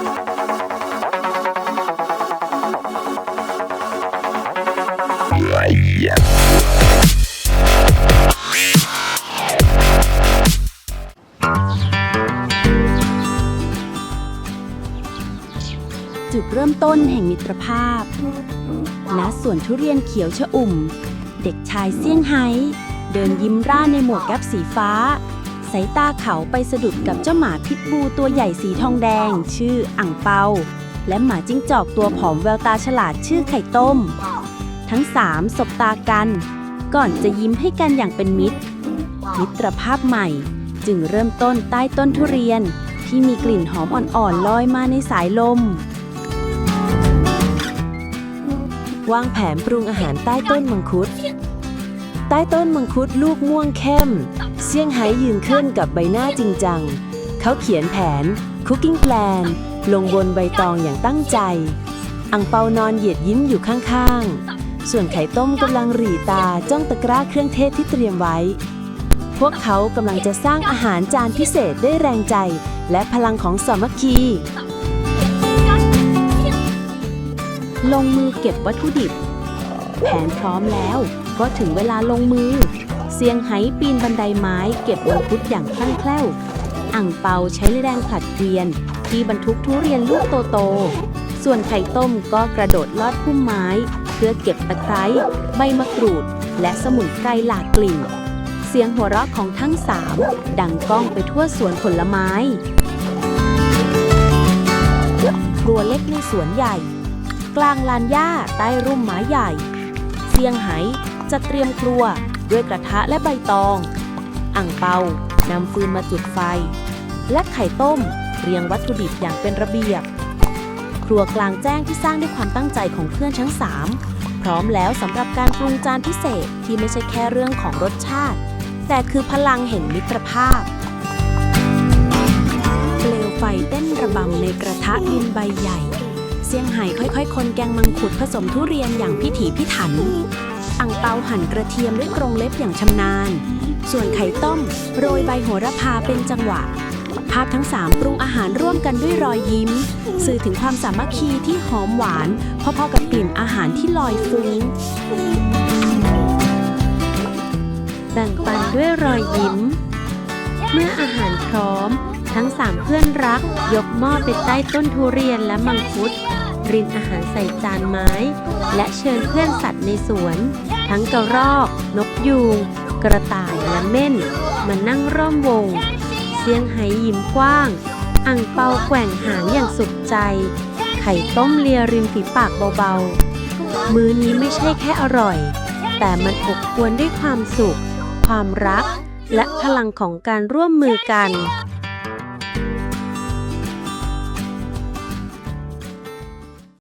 จุดเริ่มต้นแห่งมิตรภาพ ณ สวนทุเรียนเขียวชะอุ่ม เด็กชายเซี่ยงไฮ้เดินยิ้มร่าในหมวกแก๊ปสีฟ้า สายตาเขาไปสะดุดกับเจ้าหมาพิษบูตัวใหญ่สีทองแดง ชื่ออ่างเปา และหมาจิ้งจอกตัวผอมแววตาฉลาดชื่อไข่ต้ม ทั้งสามสบตากัน ก่อนจะยิ้มให้กันอย่างเป็นมิตร มิตรภาพใหม่ จึงเริ่มต้นใต้ต้นทุเรียนที่มีกลิ่นหอมอ่อนๆลอยมาในสายลมวางแผนปรุงอาหารใต้ต้นมังคุด ใต้ต้นมังคุดลูกม่วงเข้ม เซี่ยงไฮ้ยืนขึ้นกับใบหน้าจริงจัง เขาเขียนแผน Cooking Plan ลงบนใบตองอย่างตั้งใจ อังเปานอนเหยียดยิ้มอยู่ข้างๆ ส่วนไข่ต้มกำลังหรี่ตาจ้องตะกร้าเครื่องเทศที่เตรียมไว้ พวกเขากำลังจะสร้างอาหารจานพิเศษด้วยแรงใจ และพลังของสามัคคี ลงมือเก็บวัตถุดิบ แผนพร้อมแล้ว ก็ถึงเวลาลงมือ เซียงไฮ้ปีนบันไดไม้เก็บมังคุดอย่างคล่องแคล่ว อ่างเปาใช้แรงผลัดเกวียน ที่บรรทุกทุเรียนลูกโตๆ ส่วนไข่ต้มก็กระโดดลอดพุ่มไม้ เพื่อเก็บตะไคร้ ใบมะกรูด และสมุนไพรหลากกลิ่น เสียงหัวเราะของทั้งสามดังก้องไปทั่วสวนผลไม้ ครัวเล็กในสวนใหญ่ กลางลานหญ้าใต้ร่มไม้ใหญ่เซียงไฮ้จะเตรียมครัว ด้วยกระทะและใบตอง อ่างเปานำฟืนมาจุดไฟ และไข่ต้ม เรียงวัตถุดิบอย่างเป็นระเบียบ ครัวกลางแจ้งที่สร้างด้วยความตั้งใจของเพื่อนทั้งสามพร้อมแล้วสำหรับการปรุงจานพิเศษที่ไม่ใช่แค่เรื่องของรสชาติ แต่คือพลังแห่งมิตรภาพเปลวไฟเต้นระบำในกระทะดินใบใหญ่เซียงไฮ้ค่อยๆ คนแกงมังคุดผสมทุเรียนอย่างพิถีพิถัน อังเปาหั่นกระเทียมด้วยกรงเล็บอย่างชำนาญ ส่วนไข่ต้ม โรยใบโหระพาเป็นจังหวะ ภาพทั้งสามปรุงอาหารร่วมกันด้วยรอยยิ้ม สื่อถึงความสามัคคีที่หอมหวาน พอๆกับกลิ่นอาหารที่ลอยฟุ้งแบ่งปันด้วยรอยยิ้ม เมื่ออาหารพร้อม ทั้งสามเพื่อนรัก ยกหม้อไปใต้ต้นทุเรียนและมังคุด รินอาหารใส่จานไม้ และเชิญเพื่อนสัตว์ในสวน ทั้งกระรอก นกยูง กระต่ายและเม่น มานั่งร่อมวง เสียงไหยิ้มกว้าง อ่างเปาแกว่งหางอย่างสุขใจ ไข่ต้มเลียริมฝีปากเบาๆ มื้อนี้ไม่ใช่แค่อร่อย แต่มันอบอวลด้วยความสุข ความรัก และพลังของการร่วมมือกัน